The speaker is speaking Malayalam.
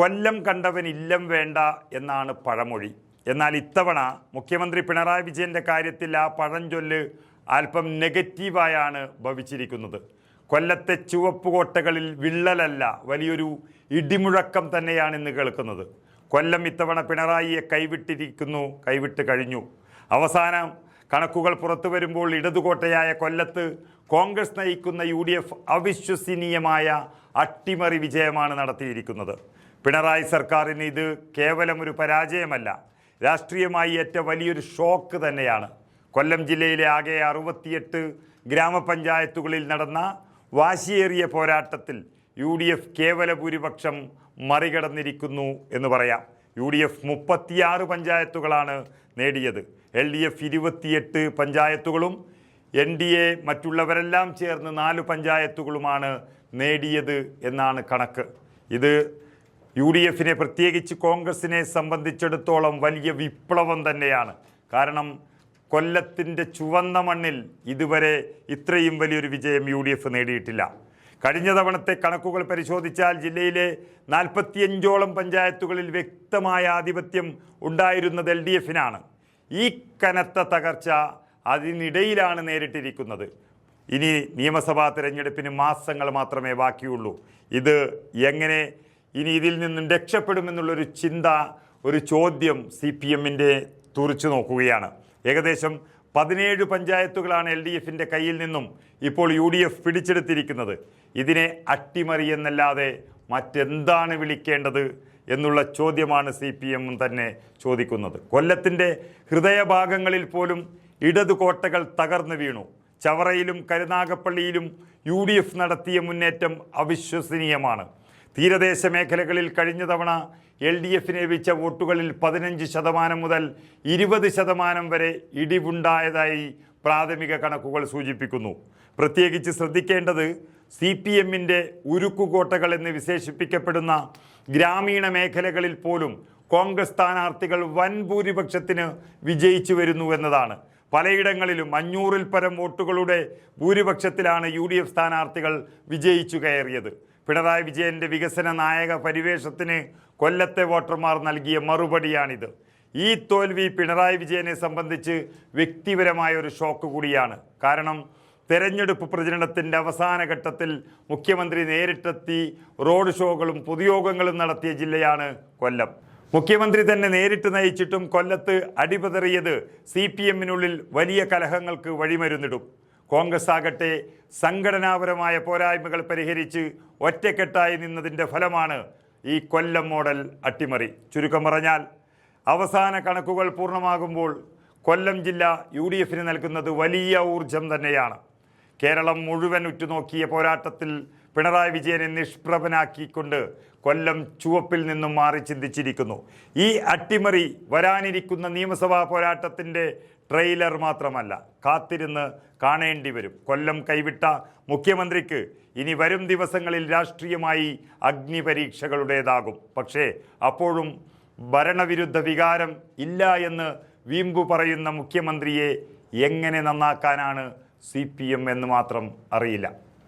കൊല്ലം കണ്ടവൻ ഇല്ലം വേണ്ട എന്നാണ് പഴമൊഴി. എന്നാൽ ഇത്തവണ മുഖ്യമന്ത്രി പിണറായി വിജയന്റെ കാര്യത്തിൽ ആ പഴഞ്ചൊല്ല് അല്പം നെഗറ്റീവായാണ് ഭവിച്ചിരിക്കുന്നത്. കൊല്ലത്തെ ചുവപ്പ് കോട്ടകളിൽ വിള്ളലല്ല വലിയൊരു ഇടിമുഴക്കം തന്നെയാണ് ഇന്ന് കേൾക്കുന്നത്. കൊല്ലം ഇത്തവണ പിണറായിയെ കൈവിട്ടിരിക്കുന്നു കൈവിട്ട് കഴിഞ്ഞു. അവസാനം കണക്കുകൾ പുറത്തു വരുമ്പോൾ ഇടതുകോട്ടയായ കൊല്ലത്ത് കോൺഗ്രസ് നയിക്കുന്ന യു ഡി എഫ് അവിശ്വസനീയമായ അട്ടിമറി വിജയമാണ് നടത്തിയിരിക്കുന്നത്. പിണറായി സർക്കാരിന് ഇത് കേവലം ഒരു പരാജയമല്ല. രാഷ്ട്രീയമായി ഏറ്റ വലിയൊരു ഷോക്ക് തന്നെയാണ്. കൊല്ലം ജില്ലയിലെ ആകെ അറുപത്തിയെട്ട് ഗ്രാമപഞ്ചായത്തുകളിൽ നടന്ന വാശിയേറിയ പോരാട്ടത്തിൽ യു ഡി എഫ് കേവല ഭൂരിപക്ഷം മറികടന്നിരിക്കുന്നു എന്ന് പറയാം. യു ഡി എഫ് മുപ്പത്തിയാറ് പഞ്ചായത്തുകളാണ് നേടിയത്. എൽ ഡി എഫ് ഇരുപത്തിയെട്ട് പഞ്ചായത്തുകളും എൻ ഡി എ മറ്റുള്ളവരെല്ലാം ചേർന്ന് നാല് പഞ്ചായത്തുകളുമാണ് നേടിയത് എന്നാണ് കണക്ക്. ഇത് യു ഡി എഫിനെ പ്രത്യേകിച്ച് കോൺഗ്രസിനെ സംബന്ധിച്ചിടത്തോളം വലിയ വിപ്ലവം തന്നെയാണ്. കാരണം കൊല്ലത്തിന്റെ ചുവന്ന മണ്ണിൽ ഇതുവരെ ഇത്രയും വലിയൊരു വിജയം യു ഡി എഫ് നേടിയിട്ടില്ല. കഴിഞ്ഞ തവണത്തെ കണക്കുകൾ പരിശോധിച്ചാൽ ജില്ലയിലെ നാൽപ്പത്തിയഞ്ചോളം പഞ്ചായത്തുകളിൽ വ്യക്തമായ ആധിപത്യം ഉണ്ടായിരുന്നത് എൽ ഡി എഫിനാണ്. ഈ കനത്ത തകർച്ച അതിനിടയിലാണ് നേരിട്ടിരിക്കുന്നത്. ഇനി നിയമസഭാ തിരഞ്ഞെടുപ്പിന് മാസങ്ങൾ മാത്രമേ ബാക്കിയുള്ളൂ. ഇത് എങ്ങനെ ഇനി ഇതിൽ നിന്നും രക്ഷപ്പെടുമെന്നുള്ളൊരു ചിന്ത ഒരു ചോദ്യം സി പി എമ്മിന്റെ തുറച്ചു നോക്കുകയാണ്. ഏകദേശം പതിനേഴ് പഞ്ചായത്തുകളാണ് എൽ ഡി എഫിന്റെ കയ്യിൽ നിന്നും ഇപ്പോൾ യു ഡി എഫ് പിടിച്ചെടുത്തിരിക്കുന്നത്. ഇതിനെ അട്ടിമറി എന്നല്ലാതെ മറ്റെന്താണ് വിളിക്കേണ്ടത് എന്നുള്ള ചോദ്യമാണ് സി പി എമ്മും തന്നെ ചോദിക്കുന്നത്. കൊല്ലത്തിന്റെ ഹൃദയഭാഗങ്ങളിൽ പോലും ഇടതു കോട്ടകൾ തകർന്നു വീണു. ചവറയിലും കരുനാഗപ്പള്ളിയിലും യു നടത്തിയ മുന്നേറ്റം അവിശ്വസനീയമാണ്. തീരദേശ മേഖലകളിൽ കഴിഞ്ഞ തവണ എൽ ഡി എഫിന് ലഭിച്ച വോട്ടുകളിൽ പതിനഞ്ച് ശതമാനം മുതൽ ഇരുപത് ശതമാനം വരെ ഇടിവുണ്ടായതായി പ്രാഥമിക കണക്കുകൾ സൂചിപ്പിക്കുന്നു. പ്രത്യേകിച്ച് ശ്രദ്ധിക്കേണ്ടത് സി പി എമ്മിന്റെ ഉരുക്കുകോട്ടകൾ എന്ന് വിശേഷിപ്പിക്കപ്പെടുന്ന ഗ്രാമീണ മേഖലകളിൽ പോലും കോൺഗ്രസ് സ്ഥാനാർത്ഥികൾ വൻ ഭൂരിപക്ഷത്തിന് വിജയിച്ചു വരുന്നു എന്നതാണ്. പലയിടങ്ങളിലും അഞ്ഞൂറിൽ പരം വോട്ടുകളുടെ ഭൂരിപക്ഷത്തിലാണ് യു ഡി എഫ് സ്ഥാനാർത്ഥികൾ വിജയിച്ചു കയറിയത്. പിണറായി വിജയന്റെ വികസന നായക പരിവേഷത്തിന് കൊല്ലത്തെ വോട്ടർമാർ നൽകിയ മറുപടിയാണിത്. ഈ തോൽവി പിണറായി വിജയനെ സംബന്ധിച്ച് വ്യക്തിപരമായ ഒരു ഷോക്ക് കൂടിയാണ്. കാരണം തെരഞ്ഞെടുപ്പ് പ്രചരണത്തിന്റെ അവസാന ഘട്ടത്തിൽ മുഖ്യമന്ത്രി നേരിട്ടെത്തി റോഡ് ഷോകളും പൊതുയോഗങ്ങളും നടത്തിയ ജില്ലയാണ് കൊല്ലം. മുഖ്യമന്ത്രി തന്നെ നേരിട്ട് നയിച്ചിട്ടും കൊല്ലത്ത് അടിപതറിയത് സി പി എമ്മിനുള്ളിൽ വലിയ കലഹങ്ങൾക്ക് വഴിമരുന്നിടും. കോൺഗ്രസ് ആകട്ടെ സംഘടനാപരമായ പോരായ്മകൾ പരിഹരിച്ച് ഒറ്റക്കെട്ടായി നിന്നതിന്റെ ഫലമാണ് ഈ കൊല്ലം മോഡൽ അട്ടിമറി. ചുരുക്കം പറഞ്ഞാൽ അവസാന കണക്കുകൾ പൂർണമാകുമ്പോൾ കൊല്ലം ജില്ല യു ഡി എഫിന് നൽകുന്നത് വലിയ ഊർജം തന്നെയാണ്. കേരളം മുഴുവൻ ഉറ്റുനോക്കിയ പോരാട്ടത്തിൽ പിണറായി വിജയനെ നിഷ്പ്രഭനാക്കിക്കൊണ്ട് കൊല്ലം ചുവപ്പിൽ നിന്നും മാറി ചിന്തിച്ചിരിക്കുന്നു. ഈ അട്ടിമറി വരാനിരിക്കുന്ന നിയമസഭാ പോരാട്ടത്തിന്റെ ട്രെയിലർ മാത്രമല്ല കാത്തിരുന്ന് കാണേണ്ടി വരും. കൊല്ലം കൈവിട്ട മുഖ്യമന്ത്രിക്ക് ഇനി വരും ദിവസങ്ങളിൽ രാഷ്ട്രീയമായി അഗ്നിപരീക്ഷകളുടേതാകും. പക്ഷേ അപ്പോഴും ഭരണവിരുദ്ധ വികാരം ഇല്ല എന്ന് വീമ്പു പറയുന്ന മുഖ്യമന്ത്രിയെ എങ്ങനെ നന്നാക്കാനാണ് സി എന്ന് മാത്രം അറിയില്ല.